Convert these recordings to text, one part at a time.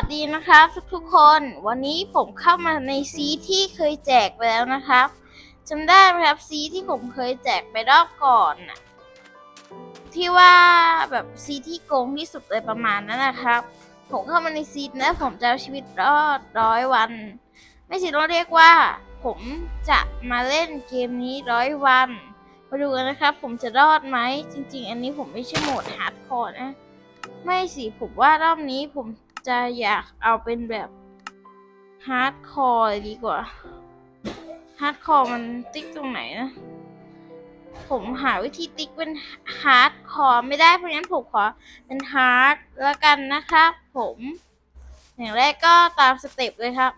วัสดีนะครับ ทุกๆคน วันนี้ผมเข้ามาในซีที่เคยแจกไปแล้วนะครับจำได้ไหมครับซีที่ผมเคยแจกไปรอบก่อนน่ะที่ว่าแบบซีที่โกงที่สุดเลยประมาณนั้นนะครับ ผมเข้ามาในซีแล้วผมจะเอาชีวิตรอดร้อยวัน ไม่สิต้องเรียกว่า ผมจะมาเล่นเกมนี้ร้อยวันมาดูกันนะครับ ผมจะรอดไหมจริง ๆ อันนี้ผมไม่ใช่โหมดฮาร์ดคอร์นะไม่สิผมว่ารอบนี้ผม จะอยากเอาเป็นแบบฮาร์ดคอร์ดีกว่าฮาร์ดคอร์มันติ๊กตรงไหนนะ ผมหาวิธีติ๊กเป็นฮาร์ดคอร์ไม่ได้เพราะงั้นผมขอเป็นฮาร์ดแล้วกันนะครับผม อย่างแรกก็ตามสเต็ปเลยครับ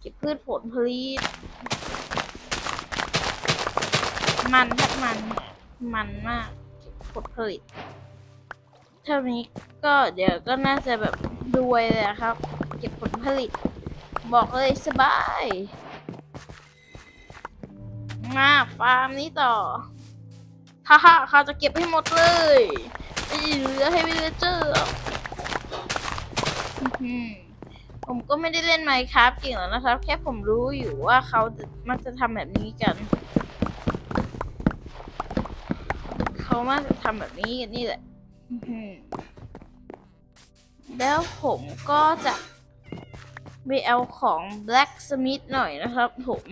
เก็บพืชผลผลิตมันครับมันมันมากผลผลิต เท่านี้ก็เดี๋ยวก็น่าจะแบบ รวยเลยครับ เก็บผลผลิต บอกเลยสบาย มาฟาร์มนี้ต่อฮ่าฮ่าเขาจะเก็บให้หมดเลยไม่เหลือให้วิลเลเจอร์ผมก็ไม่ได้เล่นไมค์ครับเก่งหรอกนะครับ แค่ผมรู้อยู่ว่าเขามักจะทำแบบนี้กัน เขามักจะทำแบบนี้กันนี่แหละ แล้วผมก็จะไปเอาของ Blacksmith หน่อยนะครับผม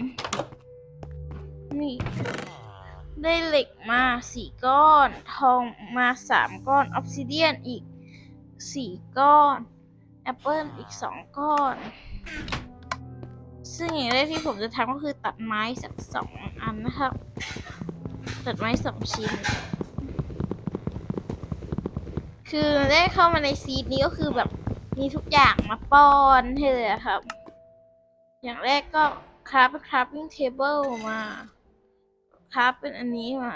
นี่ ได้เหล็กมาสี่ก้อน ทองมาสามก้อนออ s ซิเดียนอีกสี่ก้อน แอปเปิลอีกสองก้อน ซึ่งอย่างแรกที่ผมจะทำก็คือตัดไม้สักสองอันนะครับ ตัดไม้สองชิ้น คือได้เข้ามาในซีดนี้ก็คือแบบมีทุกอย่างมาป้อนให้เลยครับ อย่างแรกก็คราฟคราฟปิ้งเทเบิลมาคราฟเป็นอันนี้มา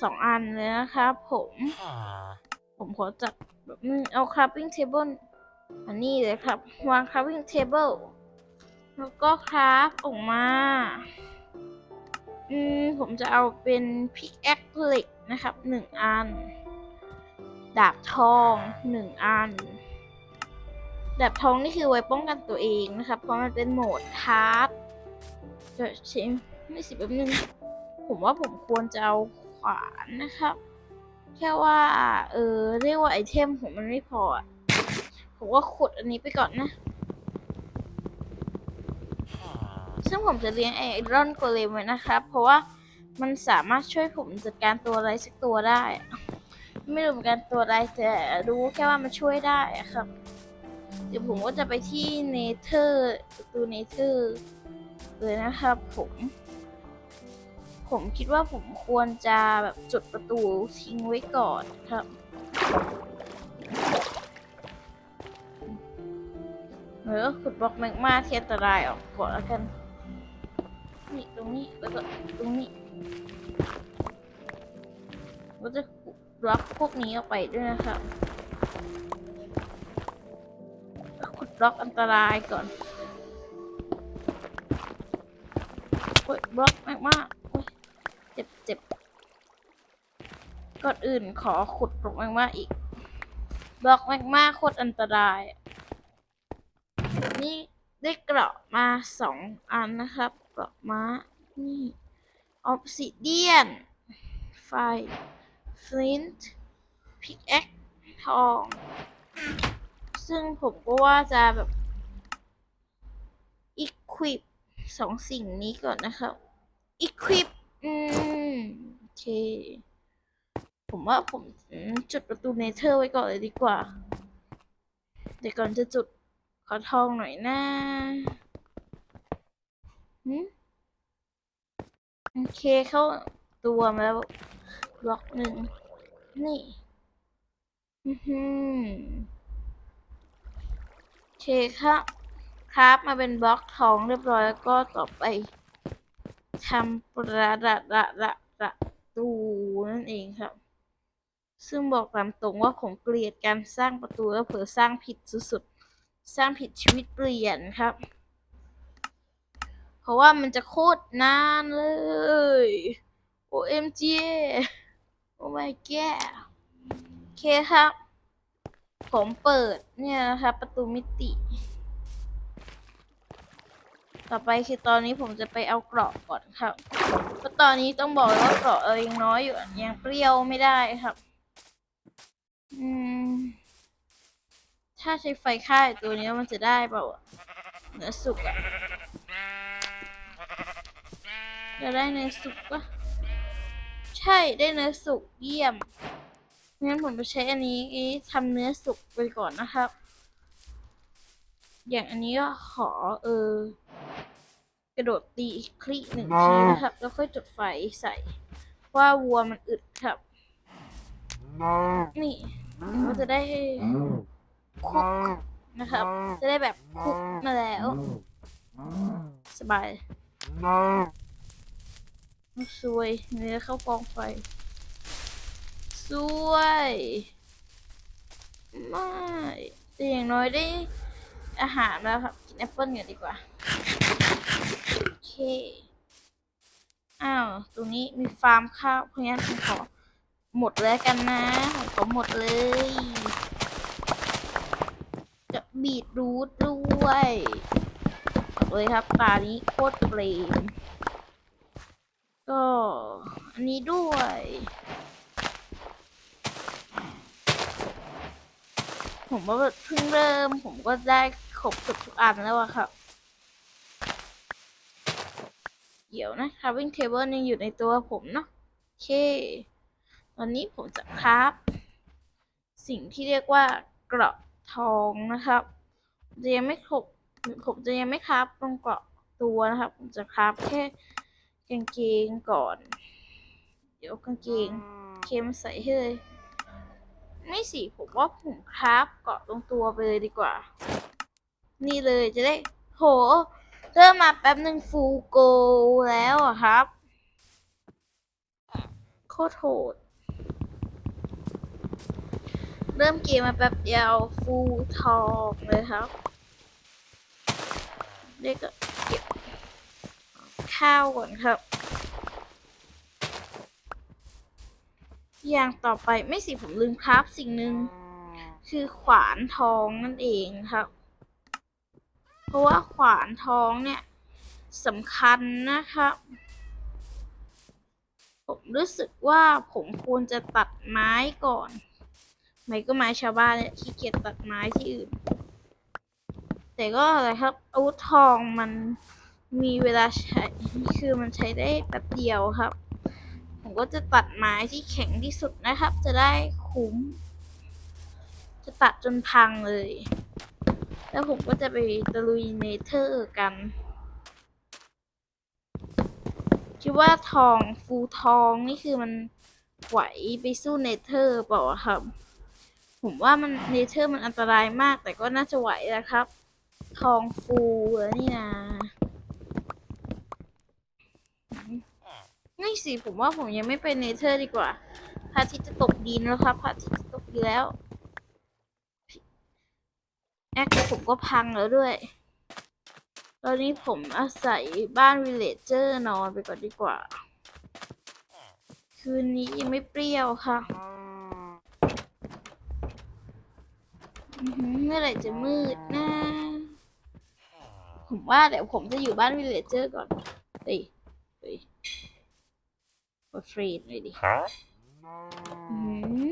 สองอันเลยนะครับผม ผมขอจัดแบบเอาคราฟปิ้งเทเบิลอันนี้เลยครับ วางคราฟปิ้งเทเบิลแล้วก็คราฟออกมา อืมผมจะเอาเป็นพิกแอคเหล็กนะครับหนึ่งอัน ดาบทองหนึ่งอัน ดาบทองนี่คือไว้ป้องกันตัวเองนะครับ เพราะมันเป็นโหมดฮาร์ดเดี๋ยวเชมไม่สิแป๊บนึง ผมว่าผมควรจะเอาขวานนะครับ แค่ว่า เออ เรียกว่าไอเทมผมมันไม่พอ ผมว่าขุดอันนี้ไปก่อนนะ ซึ่งผมจะเลี้ยงไอรอนโกเลมไว้นะครับ เพราะว่ามันสามารถช่วยผมจัดการตัวอะไรสักตัวได้ ไม่รู้เหมือนกันตัวอะไรแต่รู้แค่ว่ามันช่วยได้อะครับ เดี๋ยวผมก็จะไปที่เนเธอร์ประตูเนเธอร์เลยนะครับผมผมคิดว่าผมควรจะแบบจุดประตูทิ้งไว้ก่อนครับ เออขุดบล็อกแมกมาที่อันตรายออกก่อนแล้วกัน นี่ตรงนี้แล้วก็ตรงนี้ก็จะ บล็อกพวกนี้ออกไปด้วยนะครับขุดบล็อกอันตรายก่อนโอ้ยบล็อกมากมากโอ้ยเจ็บเจ็บก่อนอื่นขอขุดบล็อกมากมากอีก บล็อกมากมากโคตรอันตราย นี่ได้เกราะมาสองอันนะครับเกราะม้านี่ออ s ซิเดียนไฟ ฟลินต์พิกแอคทอง ซึ่งผมก็ว่าจะแบบ equip สองสิ่งนี้ก่อนนะครับ equip อืม โอเค ผมว่าผมจุดประตูเนเธอร์ไว้ก่อนเลยดีกว่า เดี๋ยวก่อนจะจุดขอทองหน่อยนะหืมโอเคเข้าตัวมาแล้ว บล็อกหนึ่งนี่อือหือเคครับครับมาเป็นบล็อกทองเรียบร้อยแล้วก็ต่อไปทำประดับระระระตูนั่นเองครับ ซึ่งบอกตามตรงว่าผมเกลียดการสร้างประตูแล้วเผลอสร้างผิดสุดๆสร้างผิดชีวิตเปลี่ยนครับ เพราะว่ามันจะโคตรนานเลย OMG โอ้ my god โอเคครับ ผมเปิดเนี่ยนะครับ ประตูมิติ ต่อไปคือตอนนี้ผมจะไปเอาเกราะก่อนครับเพราะตอนนี้ต้องบอกเลยว่าเกราะเรายังน้อยอยู่ยังเปรี้ยวไม่ได้ครับ อืม ถ้าใช้ไฟค่ายตัวนี้มันจะได้เปล่าเนื้อสุกอะจะได้เนื้อสุกปะ ใช่ได้เนื้อสุกเยี่ยม งั้นผมจะใช้อันนี้ทำเนื้อสุกไปก่อนนะครับ อย่างอันนี้ก็ขอเออ กระโดดตีคลิกหนึ่งทีนะครับ แล้วค่อยจุดไฟใส่ ว่าวัวมันอึดครับ นี่ก็จะได้คุกนะครับ จะได้แบบคุกมาแล้ว สบาย สวยเนื้อเข้ากองไฟสวยไม่แต่อย่างน้อยได้อาหารแล้วครับ กินแอปเปิ้ลกันดีกว่า โอเค อ้าว ตรงนี้มีฟาร์มข้าวเพราะงั้นผมขอหมดแล้วกันนะผมขอหมดเลย จะบีดรูทด้วยบอกเลยครับตานี้โคตรเปรม ก็อันนี้ด้วย ผมว่าเพิ่งเริ่ม ผมก็ได้ครบเกือบทุกอันแล้วอะครับ เดี๋ยวนะ carving table ยังอยู่ในตัวผมเนาะโอเคตอนนี้ผมจะคราฟสิ่งที่เรียกว่าเกราะทองนะครับจะยังไม่ครบผมจะยังไม่คราฟตรงเกราะตัวนะครับ ผมจะคราฟแค่ กางเกงก่อน เดี๋ยวกางเกงเคมใส่ให้เลยไม่สิผมว่าผมคราฟเกาะตรงตัวไปเลยดีกว่า นี่เลยจะได้ โหเริ่มมาแป๊บหนึ่งฟูโกแล้วอะครับ โคตรโหด เริ่มเกมมาแป๊บเดียวฟูทองเลยครับเด็กก็เก็บ ข้าวก่อนครับ อย่างต่อไปไม่สิผมลืมคราฟสิ่งหนึ่งคือขวานทองนั่นเองครับ เพราะว่าขวานทองเนี่ยสำคัญนะครับ ผมรู้สึกว่าผมควรจะตัดไม้ก่อน ไม่ก็ไม้ชาวบ้านเนี่ยขี้เกียจตัดไม้ที่อื่น แต่ก็อะไรครับอาวุธทองมัน มีเวลาใช้คือมันใช้ได้แป๊บเดียวครับ ผมก็จะตัดไม้ที่แข็งที่สุดนะครับ จะได้คุ้ม จะตัดจนพังเลย แล้วผมก็จะไปตะลุยเนเธอร์กันคิดว่าทองฟูทองนี่คือมันไหวไปสู้เนเธอร์เปล่าครับ ผมว่ามันเนเธอร์มันอันตรายมากแต่ก็น่าจะไหวนะครับ ทองฟูแล้วนี่นะ ไม่สิผมว่าผมยังไม่ไปเนเธอร์ดีกว่าพระอาทิตย์จะตกดินแล้วครับพระอาทิตย์จะตกดินแล้วแอคผมก็พังแล้วด้วย ตอนนี้ผมอาศัยบ้านวิลเลจเจอร์นอนไปก่อนดีกว่า คืนนี้ยังไม่เปรี้ยวค่ะเมื่อไหร่จะมืดนะ ผมว่าเดี๋ยวผมจะอยู่บ้านวิลเลจเจอร์ก่อนเฮ้ยเฮ้ย กดฟรีดเลยดิ Huh? อื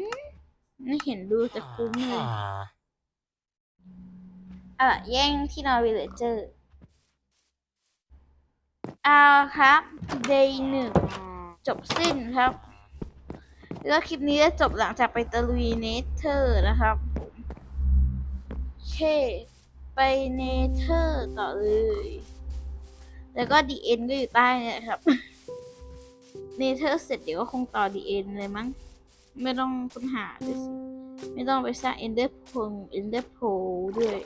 มไม่เห็นดูจะคุ้มเลยอะแย่งที่นอนวิลเลเจอร์เอาครับ day หนึ่งจบสิ้นครับ แล้วคลิปนี้จะจบหลังจากไปตะลุยเนเธอร์นะครับผมโอเคไปเนเธอร์ต่อเลย แล้วก็ดีเอ็นก็อยู่ใต้เนี่ยครับ เนเธอร์เสร็จเดี๋ยวก็คงต่อดีเอ็นเลยมั้ง ไม่ต้องค้นหาเลยสิ ไม่ต้องไปสร้างเอนเดอร์พงเอนเดอร์โพด้วย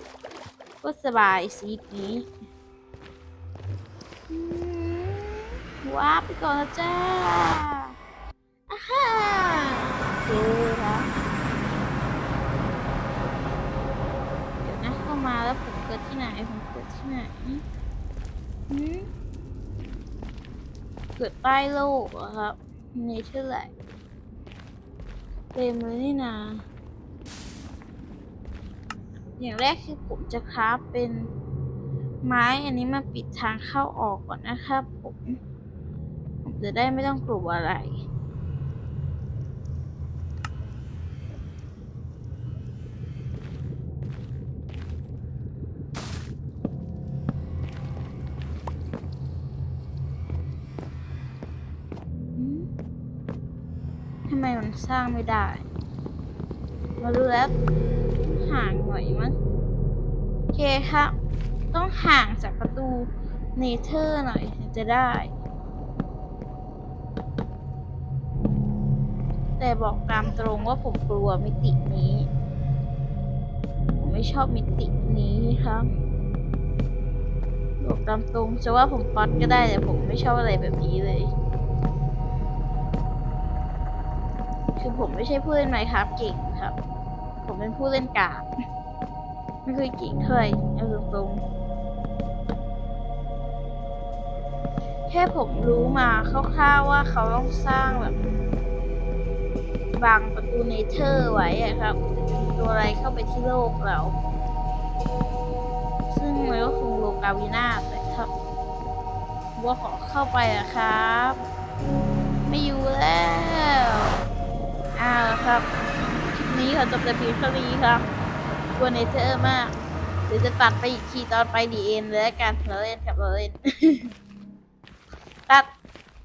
ก็สบายซีนี้ว้าไปก่อนนะจ้าอาฮ่าโอเครับเดี๋ยวนะเข้ามาแล้วผมเกิดที่ไหนผมเกิดที่ไหนหืม เกิดใต้โลกอะครับเนเธอร์แลนด์เต็มเลยนี่นาอย่างแรกคือผมจะคราฟเป็นไม้อันนี้มาปิดทางเข้าออกก่อนนะครับผม ผมจะได้ไม่ต้องกลัวอะไร ทำไมมันสร้างไม่ได้ มาดูแล้วห่างหน่อยมั้งโอเคครับ ต้องห่างจากประตูเนเธอร์หน่อยถึงจะได้ แต่บอกตามตรงว่าผมกลัวมิตินี้ ผมไม่ชอบมิตินี้ครับบอกตามตรงจะว่าผมป๊อตก็ได้แต่ผมไม่ชอบอะไรแบบนี้เลย คือผมไม่ใช่ผู้เล่นไมค์ครับเก่งครับ ผมเป็นผู้เล่นกากไม่เคยเก่งเท่าไหร่เอาตรงๆแค่ผมรู้มาคร่าวๆว่าเขาต้องสร้างแบบบังประตูเนเธอร์ไว้อะครับตัวอะไรเข้าไปที่โลกเรา ซึ่งมันก็คงโลกาวินาศเลยครับว่าขอเข้าไปอะครับ ไม่อยู่แล้ว ครับ คลิปนี้ขอจบแต่เพียงเท่านี้ครับกลัวเนเธอร์มากเดี๋ยวจะตัดไปอีกทีตอนไปดีเอ็นเลยละกันเราเล่นกับเราเล่น ตัด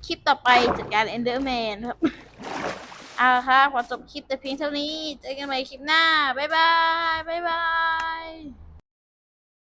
คลิปต่อไปจัดการเอนเดอร์แมนครับเอาละครับขอจบคลิปแต่เพียงเท่านี้ เจอกันใหม่คลิปหน้า บ๊ายบาย บ๊ายบาย